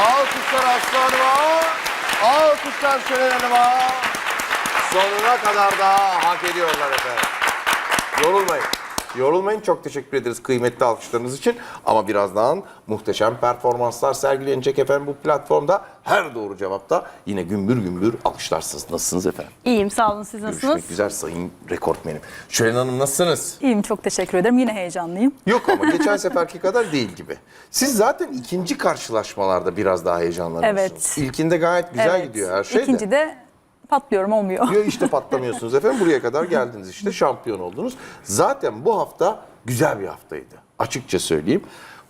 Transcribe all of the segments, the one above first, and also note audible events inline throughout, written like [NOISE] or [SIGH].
Alkışlar Aslanıma. Alkışlar Şölen Hanım'a. Sonuna kadar da hak ediyorlar efendim. Yorulmayın. Yorulmayın. Çok teşekkür ederiz kıymetli alkışlarınız için. Ama birazdan muhteşem performanslar sergilenecek efendim bu platformda. Her doğru cevapta yine gümbür gümbür alkışlarsınız. Nasılsınız efendim? İyiyim sağ olun siz nasılsınız? Görüşmek güzel sayın rekortmenim. Şölen Hanım nasılsınız? İyiyim çok teşekkür ederim. Yine heyecanlıyım. Yok ama geçen seferki kadar değil gibi. Siz zaten ikinci karşılaşmalarda biraz daha heyecanlanıyorsunuz. Evet. İlkinde gayet güzel Evet. gidiyor her şey de. İkinci de patlıyorum olmuyor. Diyor işte [LAUGHS] patlamıyorsunuz efendim. Buraya kadar geldiniz işte şampiyon oldunuz. Zaten bu hafta güzel bir haftaydı. Açıkça söyleyeyim.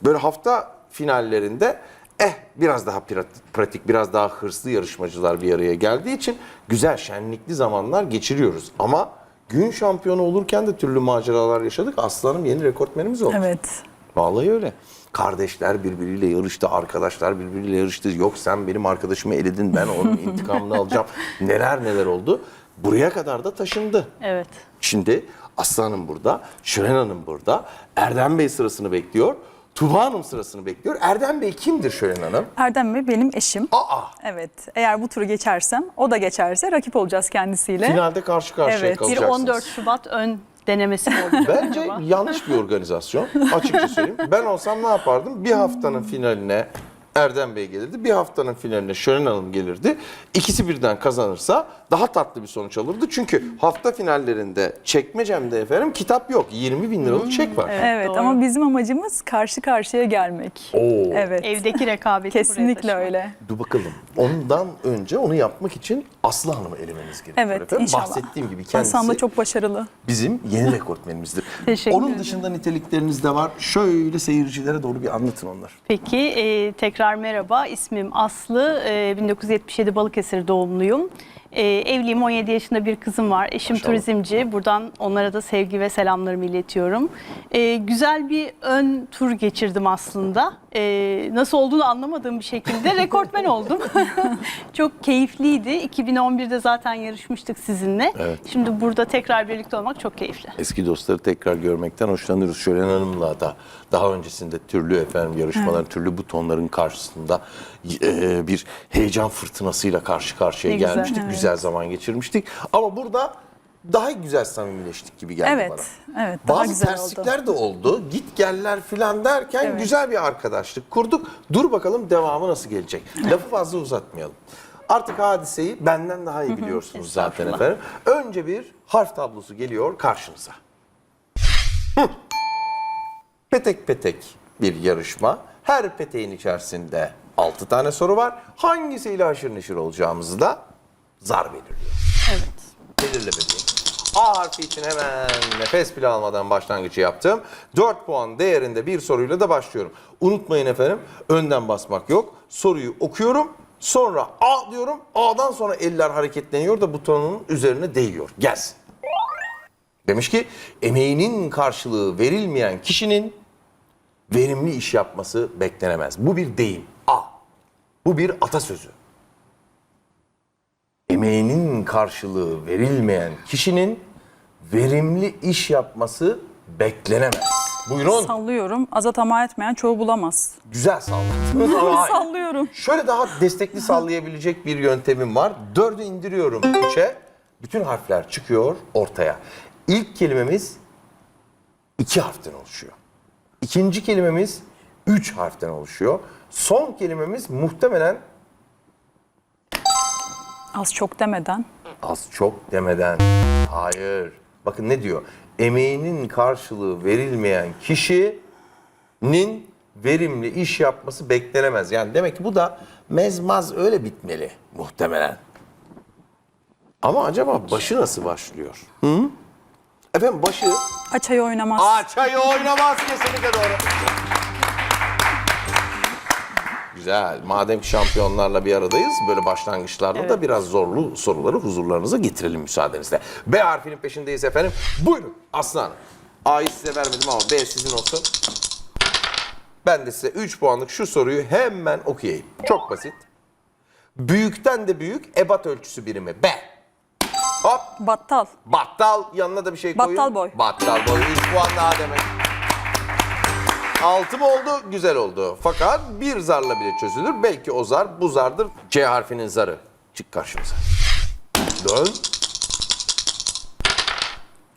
Böyle hafta finallerinde eh biraz daha pratik, pratik, biraz daha hırslı yarışmacılar bir araya geldiği için güzel şenlikli zamanlar geçiriyoruz. Ama gün şampiyonu olurken de türlü maceralar yaşadık. Aslanım yeni rekortmenimiz oldu. Evet. Vallahi öyle. Kardeşler birbiriyle yarıştı, arkadaşlar birbiriyle yarıştı. Yok sen benim arkadaşımı eledin, ben onun [LAUGHS] intikamını alacağım. Neler neler oldu. Buraya kadar da taşındı. Evet. Şimdi Aslı Hanım burada, Şüren Hanım burada. Erdem Bey sırasını bekliyor. Tuba Hanım sırasını bekliyor. Erdem Bey kimdir Şüren Hanım? Erdem Bey benim eşim. Aa! Evet. Eğer bu turu geçersem, o da geçerse rakip olacağız kendisiyle. Finalde karşı karşıya Evet, bir Bir kalacaksınız. 14 Şubat ön denemesi mi oldu? Bence yanlış bir organizasyon. Açıkça söyleyeyim. Ben olsam ne yapardım? Bir haftanın finaline Erdem Bey gelirdi. Bir haftanın finaline Şölen Hanım gelirdi. İkisi birden kazanırsa daha tatlı bir sonuç alırdı. Çünkü hafta finallerinde çekmecemde efendim kitap yok. 20 bin liralık çek var. Evet Doğru. ama bizim amacımız karşı karşıya gelmek. Oo. Evet. Evdeki rekabeti buraya Kesinlikle taşımak. öyle. Dur bakalım. Ondan önce onu yapmak için Aslı Hanım'ı elemeniz gerekiyor. Evet efendim. inşallah. Bahsettiğim gibi kendisi Hasan da çok başarılı. bizim yeni rekortmenimizdir. [LAUGHS] Teşekkür Onun ederim. dışında nitelikleriniz de var. Şöyle seyircilere doğru bir anlatın onları. Peki e, tekrar merhaba. İsmim Aslı. E, 1977 Balıkesir doğumluyum. E, evliyim 17 yaşında bir kızım var. Eşim Maşallah. turizmci. Buradan onlara da sevgi ve selamlarımı iletiyorum. E, güzel bir ön tur geçirdim aslında. E, nasıl olduğunu anlamadığım bir şekilde rekortmen oldum. [LAUGHS] Çok keyifliydi. 2011'de zaten yarışmıştık sizinle. Evet. Şimdi burada tekrar birlikte olmak çok keyifli. Eski dostları tekrar görmekten hoşlanırız. Şölen Hanım'la da daha öncesinde türlü efendim yarışmaların, türlü butonların karşısında e, bir heyecan fırtınasıyla karşı karşıya Ne güzel, gelmiştik. evet. Güzel zaman geçirmiştik. Ama burada daha güzel samimileştik gibi geldi Evet, bana. evet, daha Bazı güzel terslikler de oldu. Git geller filan derken Evet. güzel bir arkadaşlık kurduk. Dur bakalım devamı nasıl gelecek. Lafı fazla uzatmayalım. Artık hadiseyi benden daha iyi biliyorsunuz zaten efendim. Önce bir harf tablosu geliyor karşınıza. Hı. Petek petek bir yarışma. Her peteğin içerisinde 6 tane soru var. Hangisiyle haşır neşir olacağımızı da zar belirliyor. Evet. Belirle bebeğim. A harfi için hemen nefes bile almadan başlangıcı yaptım. 4 puan değerinde bir soruyla da başlıyorum. Unutmayın efendim önden basmak yok. Soruyu okuyorum. Sonra A diyorum. A'dan sonra eller hareketleniyor da butonun üzerine değiyor. Gelsin. Demiş ki emeğinin karşılığı verilmeyen kişinin verimli iş yapması beklenemez. Bu bir deyim. A. Bu bir atasözü. Emeğinin karşılığı verilmeyen kişinin verimli iş yapması beklenemez. Buyurun. Sallıyorum. Azat ama etmeyen çoğu bulamaz. Güzel hayır. [LAUGHS] Sallıyorum. Şöyle daha destekli sallayabilecek bir yöntemim var. Dördü indiriyorum üçe. Bütün harfler çıkıyor ortaya. İlk kelimemiz iki harften oluşuyor. İkinci kelimemiz üç harften oluşuyor. Son kelimemiz muhtemelen Az çok demeden. az çok demeden. Hayır. Bakın ne diyor? Emeğinin karşılığı verilmeyen kişinin verimli iş yapması beklenemez. Yani demek ki bu da mezmaz öyle bitmeli muhtemelen. Ama acaba başı nasıl başlıyor? Hı? Efendim başı Açayı oynamaz. Açayı oynamaz kesinlikle doğru. Güzel. Madem ki şampiyonlarla bir aradayız, böyle başlangıçlarda da biraz zorlu soruları huzurlarınıza getirelim müsaadenizle. B harfinin peşindeyiz efendim. Buyurun Aslan. A'yı size vermedim ama B sizin olsun. Ben de size 3 puanlık şu soruyu hemen okuyayım. Çok basit. Büyükten de büyük ebat ölçüsü birimi. B. Hop. Battal. Battal yanına da bir şey koyun. Battal boy. Battal boy 3 puan daha demek. 6 mı oldu? Güzel oldu. Fakat bir zarla bile çözülür. Belki o zar bu zardır. C harfinin zarı. Çık karşımıza. Dön.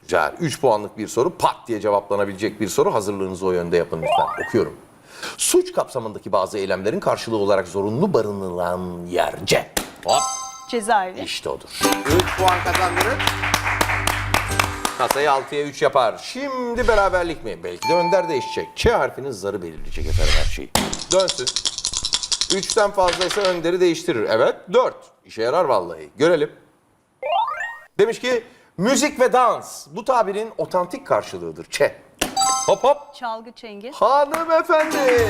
Güzel. 3 puanlık bir soru. Pat diye cevaplanabilecek bir soru. Hazırlığınızı o yönde yapın lütfen. Okuyorum. Suç kapsamındaki bazı eylemlerin karşılığı olarak zorunlu barınılan yer C. Hop. Cezaevi. İşte odur. 3 puan kazandınız. Kasayı 6'ya 3 yapar. Şimdi beraberlik mi? Belki de önder değişecek. Ç harfinin zarı belirleyecek efendim her şeyi. Dönsün. 3'ten fazlaysa önderi değiştirir. Evet 4. İşe yarar vallahi. Görelim. Demiş ki müzik ve dans bu tabirin otantik karşılığıdır. Ç. Hop hop. Çalgı çengi. Hanımefendi.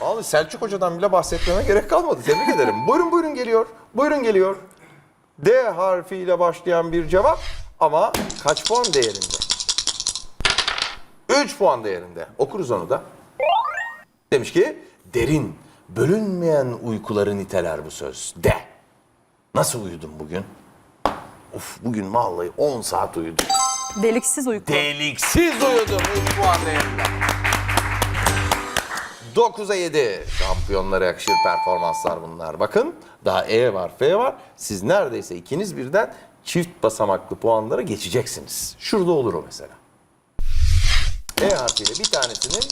Vallahi Selçuk Hoca'dan bile bahsetmeme gerek kalmadı. Tebrik ederim. Buyurun buyurun geliyor. Buyurun geliyor. D harfiyle başlayan bir cevap ama kaç puan değerinde? 3 puan değerinde. Okuruz onu da. Demiş ki derin, bölünmeyen uykuları niteler bu söz. De. Nasıl uyudun bugün? Of bugün vallahi 10 saat uyudum. Deliksiz uyku. Deliksiz uyudum 3 puan değerinde. 9'a 7. Şampiyonlara yakışır performanslar bunlar. Bakın daha E var, F var. Siz neredeyse ikiniz birden çift basamaklı puanlara geçeceksiniz. Şurada olur o mesela. E harfiyle bir tanesinin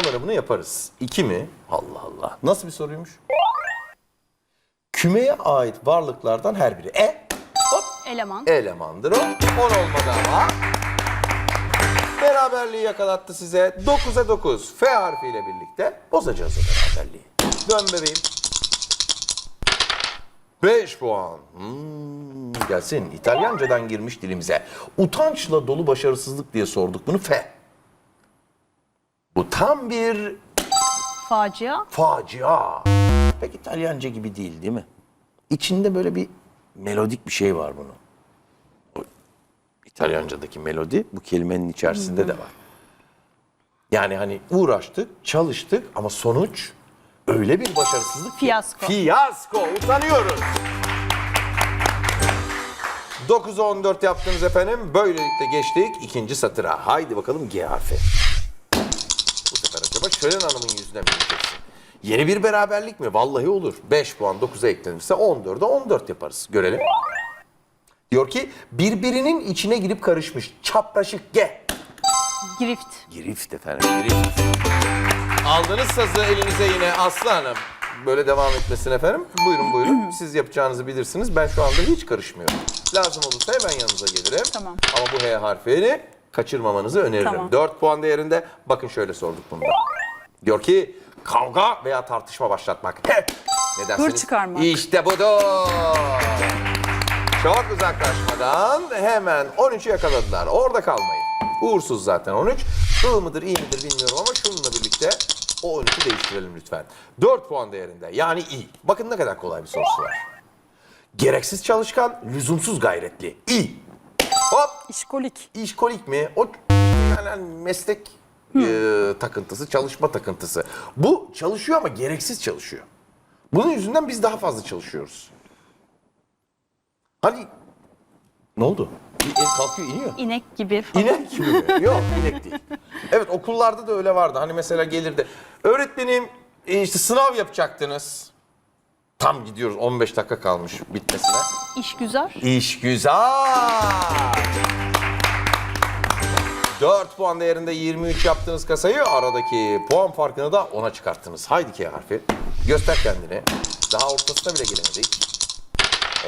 onarımını yaparız. 2 mi? Allah Allah. Nasıl bir soruymuş? Kümeye ait varlıklardan her biri. E, hop, Eleman. elemandır o. 10 olmadı ama. Beraberliği yakalattı size. 9'a 9. F harfiyle birlikte bozacağız o beraberliği. Dön bebeğim. 5 puan. Hmm, gelsin. İtalyancadan girmiş dilimize. Utançla dolu başarısızlık diye sorduk bunu. F. Bu tam bir Facia. facia. Pek İtalyanca gibi değil değil mi? İçinde böyle bir melodik bir şey var bunun. İtalyancadaki melodi bu kelimenin içerisinde de var. Yani hani uğraştık, çalıştık ama sonuç öyle bir başarısızlık ki. Fiyasko. Fiyasko. Utanıyoruz. 9'a 14 yaptınız efendim. Böylelikle geçtik ikinci satıra. Haydi bakalım G harfi. Bu sefer acaba Şölen Hanım'ın yüzüne mi gideceksin? Yeni bir beraberlik mi? Vallahi olur. 5 puan 9'a eklenirse 14'e 14 yaparız. Görelim. Diyor ki birbirinin içine girip karışmış. Çapraşık G. Girift. Girift efendim, girift. Aldınız sazı elinize yine Aslı Hanım. Böyle devam etmesin efendim. Buyurun buyurun. [CLEARS THROAT] Siz yapacağınızı bilirsiniz. Ben şu anda hiç karışmıyorum. Lazım olursa hemen yanınıza gelirim. Tamam. Ama bu H harfini kaçırmamanızı öneririm. Tamam. 4 puan değerinde. Bakın şöyle sorduk bunu da. Diyor ki kavga veya tartışma başlatmak. Ne dersiniz? Hır çıkarmak. İşte budur. Çok uzaklaşmadan hemen 13'ü yakaladılar. Orada kalmayın. Uğursuz zaten 13. I mıdır iyi midir bilmiyorum ama şununla birlikte o 13'ü değiştirelim lütfen. 4 puan değerinde yani iyi. Bakın ne kadar kolay bir sorusu var. Gereksiz çalışkan, lüzumsuz gayretli. İyi. Hop İşkolik. İşkolik mi? O yani meslek e, takıntısı, çalışma takıntısı. Bu çalışıyor ama gereksiz çalışıyor. Bunun yüzünden biz daha fazla çalışıyoruz. Hani ne oldu? El kalkıyor iniyor. İnek gibi falan. İnek gibi mi? [LAUGHS] Yok inek değil. Evet okullarda da öyle vardı. Hani mesela gelirdi. Öğretmenim e, işte sınav yapacaktınız. Tam gidiyoruz 15 dakika kalmış bitmesine. İşgüzar. İş güzel. 4 puan değerinde 23 yaptığınız kasayı aradaki puan farkını da 10'a çıkarttınız. Haydi K harfi. Göster kendini. Daha ortasına bile gelemedik.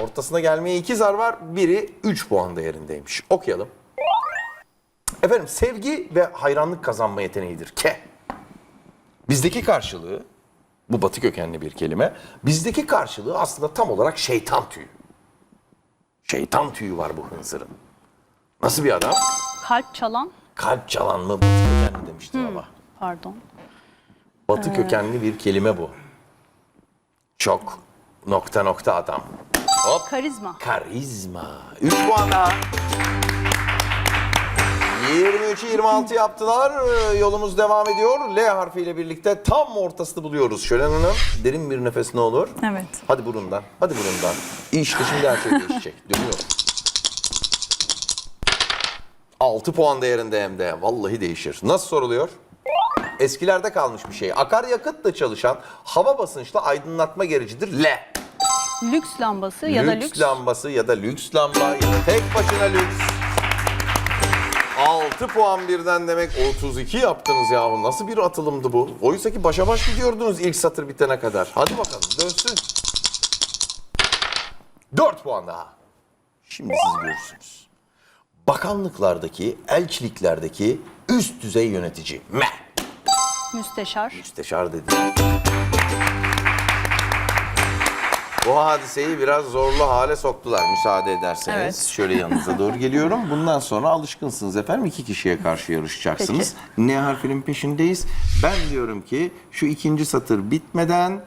Ortasına gelmeye 2 zar var. Biri 3 puan değerindeymiş. Okuyalım. Efendim sevgi ve hayranlık kazanma yeteneğidir. K. Bizdeki karşılığı, bu batı kökenli bir kelime. Bizdeki karşılığı aslında tam olarak şeytan tüyü. Şeytan tüyü var bu hınzırın. Nasıl bir adam? Kalp çalan. Kalp çalan mı? Batı kökenli demiştim ama. Pardon. Batı kökenli bir kelime bu. Çok nokta nokta adam. Hop. Karizma. Karizma. 3 puan daha. 23'ü 26 yaptılar. Ee, Yolumuz devam ediyor. L harfiyle birlikte tam ortasını buluyoruz. Şölen Hanım derin bir nefes ne olur? Evet. Hadi burundan. Hadi burundan. İşte şimdi her şey değişecek. [LAUGHS] Dönüyor. 6 puan değerinde hem de. Vallahi değişir. Nasıl soruluyor? Eskilerde kalmış bir şey. Akaryakıtla çalışan hava basınçlı aydınlatma gericidir. L. Lüks lambası ya da lüks. lambası ya da lüks lamba ya da tek başına lüks. 6 puan birden demek 32 yaptınız yahu. Nasıl bir atılımdı bu? Oysa ki başa baş gidiyordunuz ilk satır bitene kadar. Hadi bakalım dönsün. 4 puan daha. Şimdi siz görürsünüz. Bakanlıklardaki, elçiliklerdeki üst düzey yönetici. Me. Müsteşar. Müsteşar dedi. Bu hadiseyi biraz zorlu hale soktular müsaade ederseniz. Evet. Şöyle yanınıza doğru geliyorum. Bundan sonra alışkınsınız efendim. iki kişiye karşı yarışacaksınız. Ne harfinin peşindeyiz. Ben diyorum ki şu ikinci satır bitmeden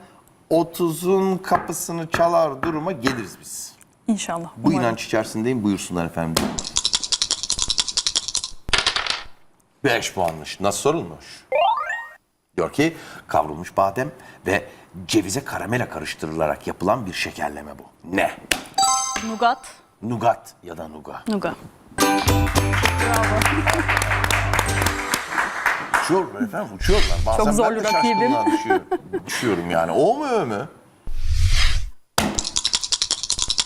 30'un kapısını çalar duruma geliriz biz. İnşallah. Bu umarım. inanç içerisindeyim. Buyursunlar efendim. 5 puanmış. Nasıl sorulmuş? Diyor ki kavrulmuş badem ve cevize karamela karıştırılarak yapılan bir şekerleme bu. Ne? Nugat. Nugat ya da nuga. Nuga. Uçuyorlar efendim uçuyorlar. Bazen Çok zorlu ben de rakibim. şaşkınlığa düşüyorum. Yani. O mu ö mü?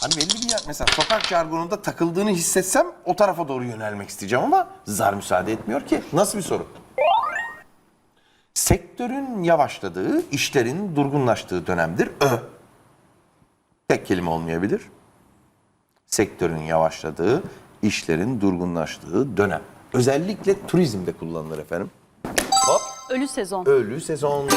Hani belli bir yer mesela sokak jargonunda takıldığını hissetsem o tarafa doğru yönelmek isteyeceğim ama zar müsaade etmiyor ki. Nasıl bir soru? Sektörün yavaşladığı, işlerin durgunlaştığı dönemdir. Ö. Tek kelime olmayabilir. Sektörün yavaşladığı, işlerin durgunlaştığı dönem. Özellikle turizmde kullanılır efendim. Hop. Ölü sezon. Ölü sezon.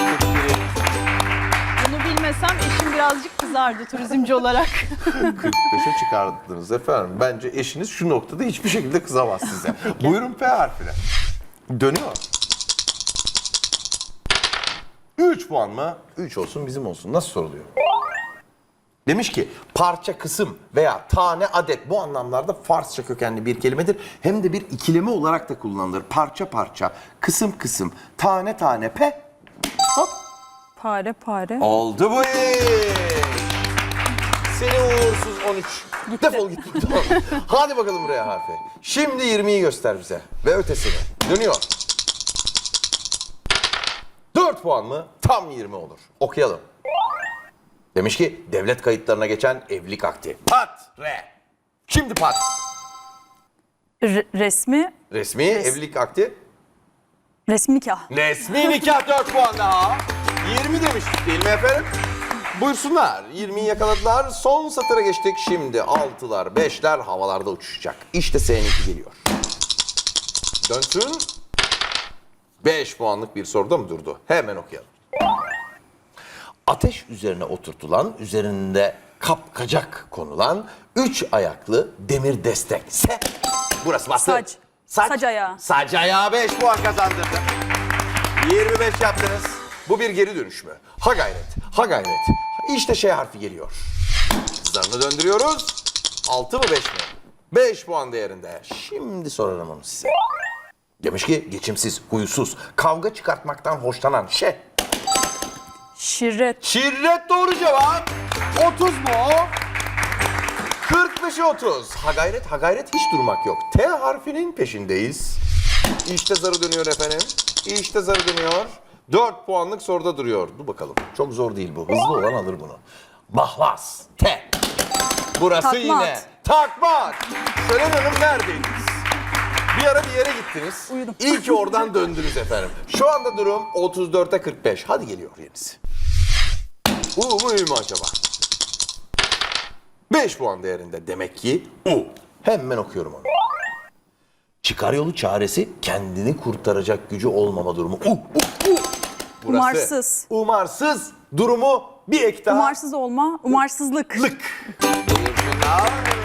Bunu bilmesem eşim birazcık kızardı turizmci olarak. [LAUGHS] 45'e çıkardınız efendim. Bence eşiniz şu noktada hiçbir şekilde kızamaz size. [LAUGHS] Buyurun P harfine. Dönüyor. 3 puan mı? 3 olsun bizim olsun. Nasıl soruluyor? Demiş ki parça kısım veya tane adet bu anlamlarda Farsça kökenli bir kelimedir. Hem de bir ikileme olarak da kullanılır. Parça parça, kısım kısım, tane tane pe. Hop. Pare pare. Oldu bu iş. Seni uğursuz 13. Defol git. Tamam. [LAUGHS] Hadi bakalım buraya harfi. Şimdi 20'yi göster bize. Ve ötesini. Dönüyor. 4 puan mı? Tam 20 olur. Okuyalım. Demiş ki devlet kayıtlarına geçen evlilik akti. Pat. Re. Şimdi pat. R- resmi Resmi evlilik akti. resmi nikah. Resmi nikah [LAUGHS] 4 puan daha. 20 demiştik değil mi efendim? Buyursunlar. 20'yi yakaladılar. Son satıra geçtik. Şimdi 6'lar, 5'ler havalarda uçuşacak. İşte seninki geliyor. Dönsün. 5 puanlık bir soruda mı durdu? Hemen okuyalım. Ateş üzerine oturtulan, üzerinde kapkacak konulan, üç ayaklı demir destek. Se. Burası bastı. Sac. Sac ayağı. Sac ayağı 5 puan kazandırdı. 25 yaptınız. Bu bir geri dönüş mü? Ha gayret, ha gayret. İşte şey harfi geliyor. Zarını döndürüyoruz. 6 mı 5 mi? 5 puan değerinde. Şimdi sorarım onu size. Demiş ki geçimsiz, huysuz, kavga çıkartmaktan hoşlanan şey. Şirret. Şirret doğru cevap. 30 mu o? 45'e 30. Ha gayret, ha gayret hiç durmak yok. T harfinin peşindeyiz. İşte zarı dönüyor efendim. İşte zarı dönüyor. 4 puanlık soruda duruyor. Dur bakalım. Çok zor değil bu. Hızlı olan alır bunu. Mahlas. T. Burası Takma yine. at. Takmat. Hanım neredeydiniz? Bir ara bir yere gittiniz. Uyudum. İyi ki oradan döndünüz efendim. Şu anda durum 34'e 45. Hadi geliyor yenisi. U mu mü acaba? 5 puan değerinde demek ki U. Hemen okuyorum onu. Çıkar yolu çaresi kendini kurtaracak gücü olmama durumu. U, U, U. Burası. Umarsız. Umarsız durumu bir ek daha. Umarsız olma, umarsızlık. Lık. Buyursunlar.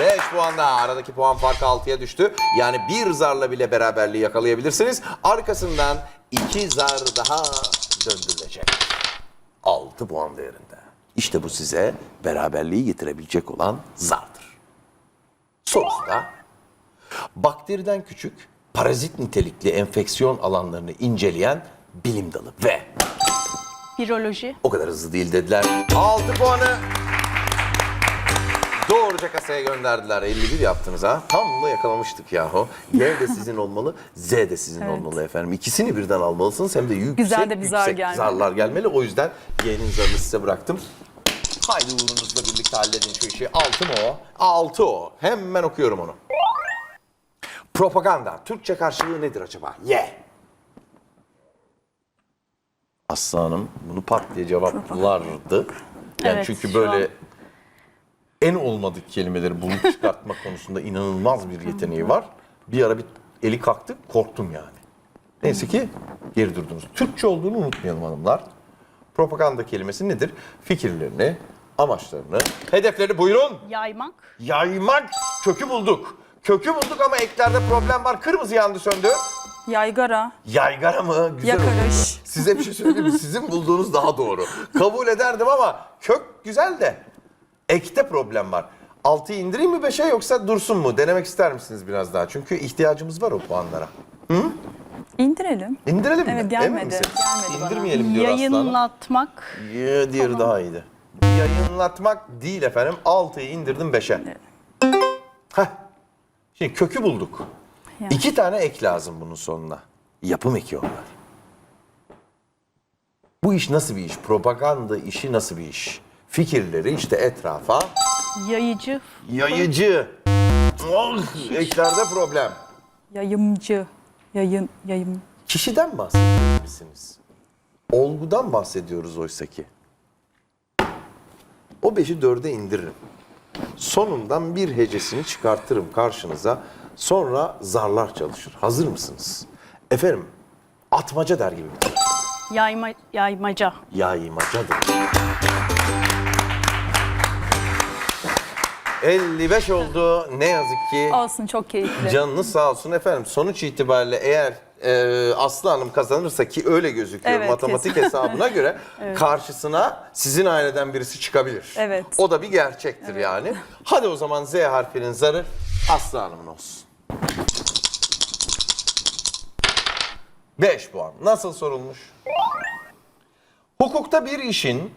Lıkır lıkır bir. 5 puan daha. Aradaki puan farkı 6'ya düştü. Yani bir zarla bile beraberliği yakalayabilirsiniz. Arkasından iki zar daha döndürülecek. 6 puan değerinde. İşte bu size beraberliği getirebilecek olan zardır. Sorusu da bakteriden küçük parazit nitelikli enfeksiyon alanlarını inceleyen bilim dalı ve Viroloji. o kadar hızlı değil dediler. 6 puanı Doğruca kasaya gönderdiler. 51 yaptınız ha. Tam da yakalamıştık yahu. G de [LAUGHS] sizin olmalı, Z de sizin Evet. olmalı efendim. İkisini birden almalısınız. Hem de yüksek Güzel de bir zar yüksek gelmeli. zarlar gelmeli. O yüzden G'nin zarını size bıraktım. Haydi uğrunuzla birlikte halledin şu işi. Altı mı o? Altı o. Hemen okuyorum onu. Propaganda. Türkçe karşılığı nedir acaba? Ye. Aslı Hanım bunu pat diye cevaplardı. Yani Evet, çünkü şu böyle an- en olmadık kelimeleri bulup [LAUGHS] çıkartma konusunda inanılmaz bir yeteneği var. Bir ara bir eli kalktı, korktum yani. Neyse ki geri durdunuz. Türkçe olduğunu unutmayalım hanımlar. Propaganda kelimesi nedir? Fikirlerini, amaçlarını, hedeflerini buyurun Yaymak. yaymak. Kökü bulduk. Kökü bulduk ama eklerde problem var. Kırmızı yandı söndü. Yaygara, Yaygara mı? Güzel oldu. Yakarış. Size bir şey söyleyeyim mi? Sizin bulduğunuz daha doğru. Kabul ederdim ama kök güzel de ekte problem var. 6'yı indireyim mi 5'e yoksa dursun mu? Denemek ister misiniz biraz daha? Çünkü ihtiyacımız var o puanlara. indirelim. İndirelim mi? Evet, Emin gelmedi. Gelmedi bana. İndirmeyelim diyor Aslı Hanım. Yayınlatmak. Ya, diğeri daha iyiydi. Yayınlatmak değil efendim. 6'yı indirdim 5'e. Heh. Şimdi kökü bulduk. Yani. İki tane ek lazım bunun sonuna. Yapım eki onlar. Bu iş nasıl bir iş? Propaganda işi nasıl bir iş? Fikirleri işte etrafa Yayıcı. yayıcı. Oh, eklerde problem. Yayımcı, yayın, yayım. Kişiden bahsediyor misiniz? Olgudan bahsediyoruz oysa ki. O beşi dörde indiririm. Sonundan bir hecesini çıkartırım karşınıza. Sonra zarlar çalışır. Hazır mısınız? Efendim, atmaca der gibi. Yayma, yaymaca. Yaymacadır. 55 oldu. Ne yazık ki. Olsun çok keyifli. Canınız sağ olsun efendim. Sonuç itibariyle eğer e, Aslı Hanım kazanırsa ki öyle gözüküyor Evet, matematik hesabına [LAUGHS] göre karşısına sizin aileden birisi çıkabilir. Evet. O da bir gerçektir yani. Hadi o zaman Z harfinin zarı Aslı Hanım'ın olsun. 5 puan. Nasıl sorulmuş? Hukukta bir işin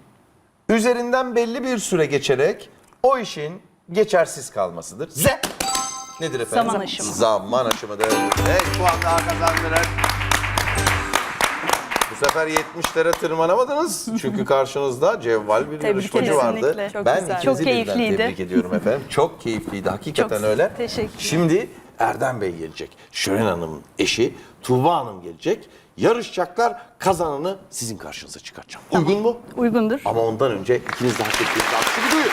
üzerinden belli bir süre geçerek o işin geçersiz kalmasıdır. Z. Nedir efendim? Zaman aşımı. Zaman aşımıdır. 5 puan daha kazandırır. Bu sefer 70'lere tırmanamadınız. Çünkü karşınızda cevval bir Tebrik yarışmacı ederim. vardı. Kesinlikle. Çok ben güzel. ikinizi Çok birden keyifliydi. tebrik ediyorum efendim. Çok keyifliydi. Hakikaten Çok öyle. teşekkürler. Şimdi Erdem Bey gelecek. Şölen Hanım'ın eşi Tuğba Hanım gelecek. Yarışacaklar. Kazananı sizin karşınıza çıkartacağım. Uygun mu? Uygundur. Ama ondan önce ikiniz de hak ettiğiniz alkışı bir duyun.